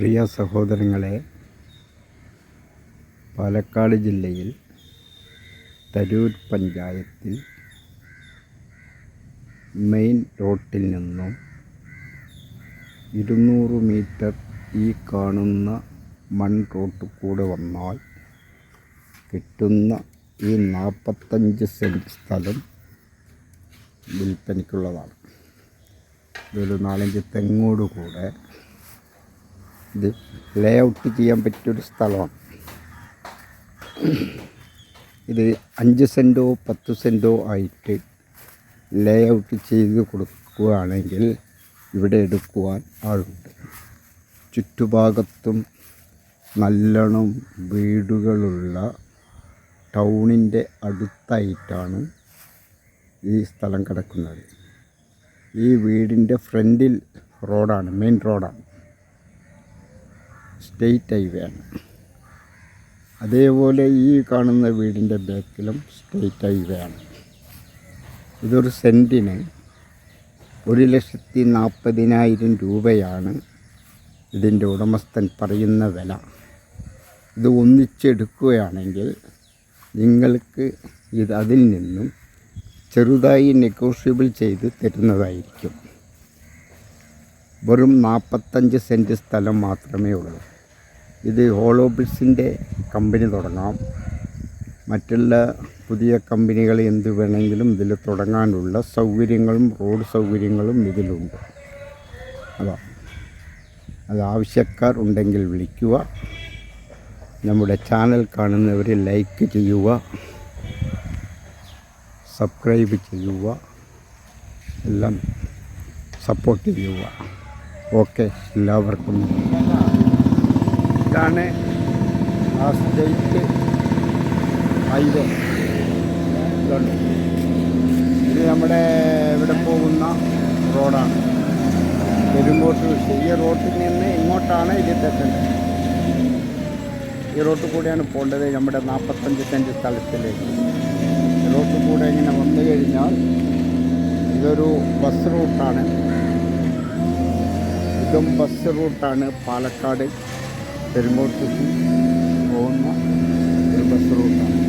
പ്രിയ സഹോദരങ്ങളെ പാലക്കാട് ജില്ലയിൽ തരൂർ പഞ്ചായത്തിൽ മെയിൻ റോട്ടിൽ നിന്നും ഇരുന്നൂറ് മീറ്റർ ഈ കാണുന്ന മൺ റോട്ട് കൂടെ വന്നാൽ കിട്ടുന്ന ഈ നാൽപ്പത്തഞ്ച് സെന്റ് സ്ഥലം വിൽപ്പനയ്ക്കുള്ളതാണ്. ഇതൊരു നാലഞ്ച് തെങ്ങോട് കൂടെ ഇത് ലേ ഔട്ട് ചെയ്യാൻ പറ്റിയൊരു സ്ഥലമാണ്. ഇത് അഞ്ച് സെന്റോ പത്ത് സെന്റോ ആയിട്ട് ലേ ഔട്ട് ചെയ്ത് കൊടുക്കുകയാണെങ്കിൽ ഇവിടെ എടുക്കുവാൻ ആളുണ്ട്. ചുറ്റുഭാഗത്തും നല്ലോണം വീടുകളുള്ള ടൗണിന്റെ അടുത്തായിട്ടാണ് ഈ സ്ഥലം കിടക്കുന്നത്. ഈ വീടിന്റെ ഫ്രണ്ടിൽ റോഡാണ് മെയിൻ റോഡാണ്. സ്റ്റേറ്റ് ഹൈവേ ആണ് അതേപോലെ ഈ കാണുന്ന വീടിന്റെ ബാക്കിലും സ്റ്റേറ്റ് ഹൈവേ ആണ് ഇതൊരു സെന്റിന് ഒരു ലക്ഷത്തി നാൽപ്പതിനായിരം രൂപയാണ് ഇതിന്റെ ഉടമസ്ഥൻ പറയുന്ന വില. ഇത് ഒന്നിച്ചെടുക്കുകയാണെങ്കിൽ നിങ്ങൾക്ക് ഇത് അതിൽ നിന്നും ചെറുതായി നെഗോഷ്യബിൾ ചെയ്ത് തരുന്നതായിരിക്കും. വെറും നാൽപ്പത്തഞ്ച് സെന്റ് സ്ഥലം മാത്രമേ ഉള്ളൂ. ഇത് ഹോളോബിൾസിന്റെ കമ്പനി തുടങ്ങാം. മറ്റുള്ള പുതിയ കമ്പനികൾ എന്ത് വേണമെങ്കിലും ഇതിൽ തുടങ്ങാനുള്ള സൗകര്യങ്ങളും റോഡ് സൗകര്യങ്ങളും ഇതിലുണ്ട്. അതാ. അത് ആവശ്യക്കാർ ഉണ്ടെങ്കിൽ വിളിക്കുക. നമ്മുടെ ചാനൽ കാണുന്നവർ ലൈക്ക് ചെയ്യുക. സബ്സ്ക്രൈബ് ചെയ്യുക. എല്ലാം സപ്പോർട്ട് ചെയ്യുക. ഓക്കെ. എല്ലാവർക്കും ഇതാണ് ആ സ്റ്റേറ്റ് ഹൈവേ ഇതുണ്ട്. ഇത് നമ്മുടെ ഇവിടെ പോകുന്ന റോഡാണ്. പെരുമ്പോട്ട് ഈ റോട്ടിൽ നിന്ന് ഇങ്ങോട്ടാണ് ഇത് തെറ്റേണ്ടത് ഈ റോട്ടിൽ കൂടെയാണ് പോകേണ്ടത് നമ്മുടെ നാൽപ്പത്തഞ്ച് സെന്റ് സ്ഥലത്തിലേക്ക്. ഈ റോട്ടിൽ കൂടെ ഇങ്ങനെ വന്നു കഴിഞ്ഞാൽ ഇതൊരു ബസ് റൂട്ടാണ്. ഇതും ബസ് റൂട്ടാണ് പാലക്കാട്. പെരുമ്പോട്ടേക്ക് പോകുന്ന ഒരു ബസ് റൂട്ടാണ്.